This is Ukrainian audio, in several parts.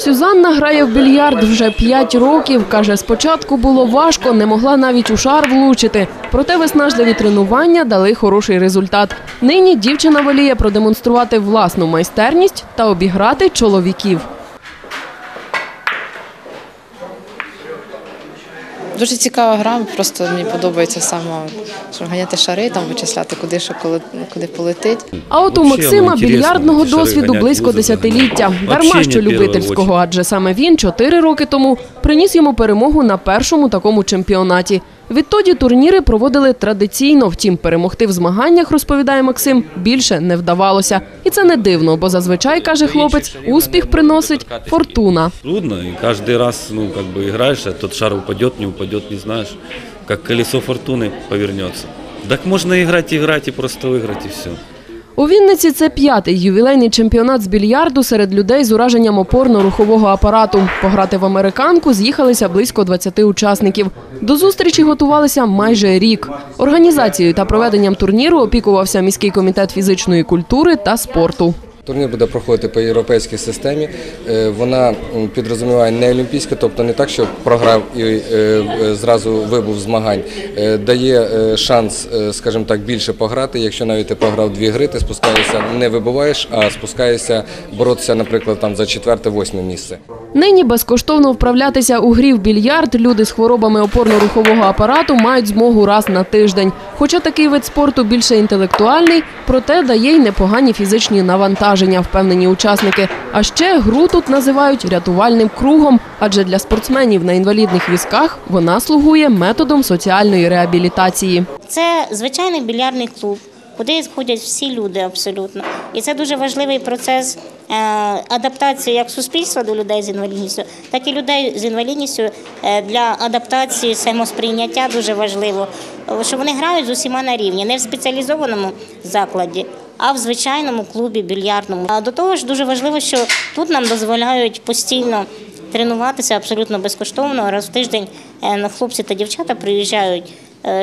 Сюзанна грає в більярд вже 5 років. Каже, спочатку було важко, не могла навіть у шар влучити. Проте виснажливі тренування дали хороший результат. Нині дівчина воліє продемонструвати власну майстерність та обіграти чоловіків. Дуже цікава гра, просто мені подобається саме що ганяти шари, там вичисляти, куди що коли куди полетить. А от у Максима ну, ті шари досвіду близько десятиліття. Дарма що любительського, адже саме він чотири роки тому приніс йому перемогу на першому такому чемпіонаті. Відтоді турніри проводили традиційно, втім перемогти в змаганнях, розповідає Максим, більше не вдавалося. І це не дивно, бо зазвичай, каже хлопець, успіх приносить фортуна. Трудно, и каждый раз, ну, как бы играешь, а тот шар упадет, не упадет, не знаешь, как колесо фортуны повернется. Так можно играть, играть и просто выиграть, и все. У Вінниці це п'ятий ювілейний чемпіонат з більярду серед людей з ураженням опорно-рухового апарату. Пограти в американку з'їхалися близько 20 учасників. До зустрічі готувалися майже рік. Організацією та проведенням турніру опікувався міський комітет фізичної культури та спорту. Турнір буде проходити по європейській системі. Е, Вона підрозуміває не олімпійське, тобто не так, що програв і е, е, зразу вибув змагань. Дає шанс, скажімо так, більше пограти. Якщо навіть ти програв дві гри, ти спускаєшся, не вибуваєш, а спускаєшся боротися, наприклад, там за четверте-восьме місце. Нині безкоштовно вправлятися у грі в більярд люди з хворобами опорно-рухового апарату мають змогу раз на тиждень. Хоча такий вид спорту більше інтелектуальний, проте дає й непогані фізичні навантаження, впевнені учасники. А ще гру тут називають рятувальним кругом, адже для спортсменів на інвалідних візках вона слугує методом соціальної реабілітації. Це звичайний більярдний клуб, куди ходять всі люди абсолютно. І це дуже важливий процес е, адаптації як суспільства до людей з інвалідністю, так і людей з інвалідністю е, для адаптації самосприйняття дуже важливо, що вони грають з усіма на рівні, не в спеціалізованому закладі. А в звичайному клубі більярдному. До того ж дуже важливо, що тут нам дозволяють постійно тренуватися абсолютно безкоштовно. Раз в тиждень е, хлопці та дівчата приїжджають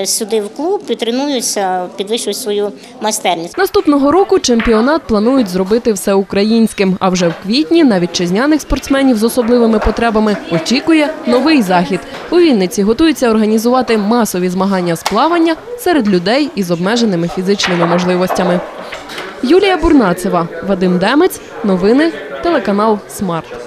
сюди в клуб і тренуються, підвищують свою майстерність. Наступного року чемпіонат планують зробити всеукраїнським. А вже в квітні на вітчизняних спортсменів з особливими потребами очікує новий захід. У Вінниці готуються організувати масові змагання з плавання серед людей із обмеженими фізичними можливостями. Юлія Бурнацева, Вадим Демець, новини, телеканал Смарт.